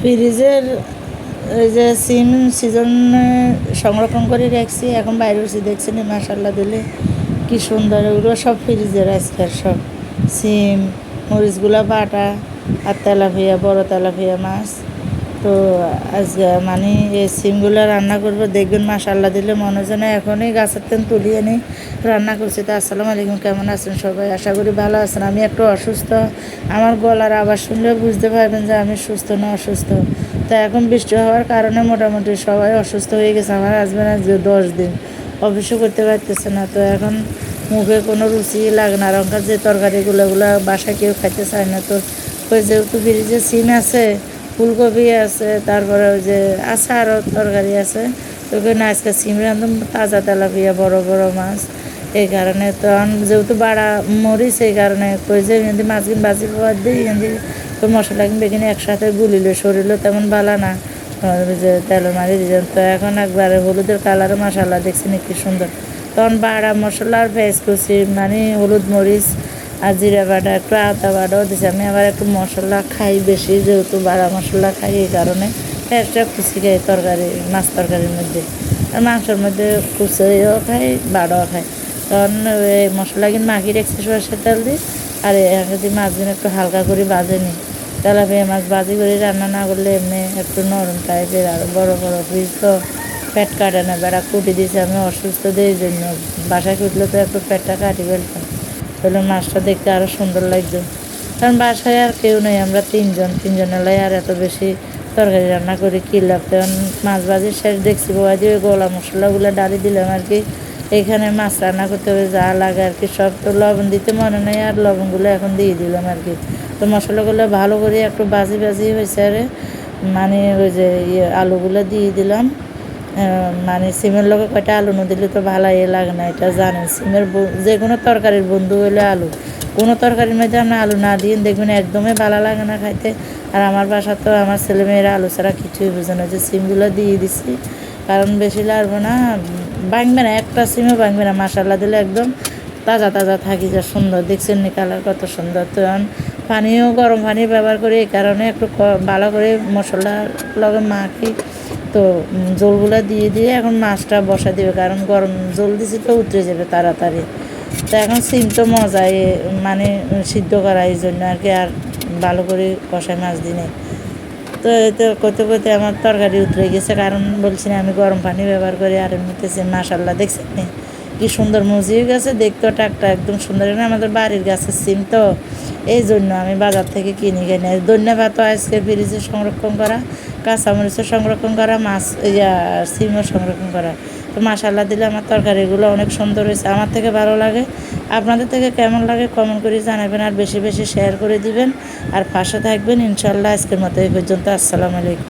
ফ্রিজের যে সিম সিজন সংরক্ষণ করে রাখছি। এখন বাইরে দেখছি নি মাসাল্লাহ দিলে কি সুন্দর। ওগুলো সব ফ্রিজের আজকের সব। সিম, মরিচগুলো বাটা আর তেলাপিয়া, বড় তেলাপিয়া মাছ। তো আজকে মানে এই সিমগুলো রান্না করব, দেখবেন মাসাল্লাহ দিলে মনে হচ্ছে না এখনই গাছের তেন তুলিয়ে নিই, রান্না করছি। তো আসসালামু আলাইকুম, কেমন আছেন সবাই? আশা করি ভালো আছেন। আমি একটু অসুস্থ, আমার গলার আবার শুনলে বুঝতে পারবেন যে আমি সুস্থ না অসুস্থ। তো এখন বৃষ্টি হওয়ার কারণে মোটামুটি সবাই অসুস্থ হয়ে গেছে, আমার হাজব্যান্ড আজকে দশ দিন অফিসও করতে পারতেছে না। তো এখন মুখে কোনো রুচি লাগে না রঙকার যে তরকারিগুলো, ওগুলো বাসায় কেউ খাইতে চায় না। তো ওই যেহেতু ফ্রিজে সিম আছে ফুলকপি আছে, তারপরে ওই যে আছে আরও তরকারি আছে। তো আজকে সিম রান্ধুম তাজা তেলাপিয়া, বড় বড় মাছ। এই কারণে তো এখন যেহেতু বাড়া মরিচ, এই কারণে কই যে এমনি মাছ কিন বাজি পাওয়ার দিই এমনি তো মশলা কিনবে কিনে একসাথে গুলিলে শরীরও তেমন ভালো না। যে তেল মারি দিলেন তো এখন একবারে হলুদের কালারে মশলা দেখছি কি সুন্দর। তখন বাড়া মশলা আর ভেজ কুচি মানে হলুদ মরিচ আর জিরা বাটা, একটু আদা বাটাও দিছি। আমি আবার একটু মশলা খাই বেশি, যেহেতু বাড়া মশলা খাই এই কারণে। একটা কুচি খাই তরকারি, মাছ তরকারির মধ্যে। আর মাংসের মধ্যে কুচিও খাই বাড়াও খাই। কারণ এই মশলা কিন্তু মাখিয়ে রেখেছি সরষের তেল দিই আর যদি মাছগুলো একটু হালকা করে বাজে নিই তেলাপিয়া মাছ বাজি করে রান্না না করলে এমনি একটু নরম টাইপের আর বড় বড় পিস তো পেট কাটে না। বেড়া কুটি দিয়েছে, আমি অসুস্থ দিয়ে জন্য। বাসায় কুটলে তো একটু পেটটা কাটি ফেলতাম। তাহলে মাছটা দেখতে আরও সুন্দর লাগতো। কারণ বাসায় আর কেউ নেই, আমরা তিনজন। তিনজন এলাই আর এত বেশি তরকারি রান্না করি, কী লাভ? তখন মাছ ভাজি শেষ দেখছি বাবা যে ওই গলা মশলাগুলো ডালি দিলাম আর কি। এখানে মাছ রান্না করতে হবে, যা লাগে আর কি। সব তো লবণ দিতে মনে নেই আর লবণগুলো এখন দিয়ে দিলাম আর কি। তো মশলাগুলো ভালো করে একটু বাজি বাজি হয়েছে আরে মানে ওই যে ইয়ে আলুগুলো দিয়ে দিলাম। মানে সিমের লোকে কয়টা আলু না দিলে তো ভালো ইয়ে লাগে না, এটা জানেন। সিমের যে কোনো তরকারির বন্ধু হলে আলু। কোনো তরকারির মধ্যে আমরা আলু না দিয়ে দেখবেন একদমই ভালো লাগে না খাইতে। আর আমার বাসা তো আমার ছেলেমেয়েরা আলু ছাড়া কিছুই বুঝে না যে সিমগুলো দিয়ে দিছি। কারণ বেশি লাগবে না, ভাঙবে না, একটা সিমও ভাঙবে না মাসাল্লা দিলে একদম তাজা তাজা থাকি যা সুন্দর। দেখছেন নি কালার কত সুন্দর। তো পানিও গরম পানি ব্যবহার করি, এই কারণে একটু ভালো করে মশলার লগে মাখি। তো জলগুলো দিয়ে দিয়ে এখন মাছটা বসা দিবে, কারণ গরম জল দিছি তো উতরে যাবে তাড়াতাড়ি তো এখন সিম তো মজায় মানে সিদ্ধ করা এই জন্য আর কি, আর ভালো করে কষায় মাছ দিনে তো এতে করতে করতে আমার তরকারি উতরে গেছে, কারণ বলছি না আমি গরম পানি ব্যবহার করি, আর এমনিতে মাসাল্লাহ দেখছেন নি? কি সুন্দর মুজিয়ে গেছে দেখতেও টাকটা একদম সুন্দর। আমাদের বাড়ির গাছের সিম তো, এই জন্য আমি বাজার থেকে কিনে কিনে ধন্যবাদ আজকে ফ্রিজে সংরক্ষণ করা, কাঁচামরিচও সংরক্ষণ করা, মাছ ইয়া সিমও সংরক্ষণ করা। তো মাসাল্লাহ দিলে আমার তরকারিগুলো অনেক সুন্দর হয়েছে। আমার থেকে ভালো লাগে। আপনাদের থেকে কেমন লাগে কমেন্ট করে জানাবেন আর বেশি বেশি শেয়ার করে দিবেন। আর পাশে থাকবেন। ইনশাল্লাহ আজকের মতো এই পর্যন্ত। আসসালামু আলাইকুম।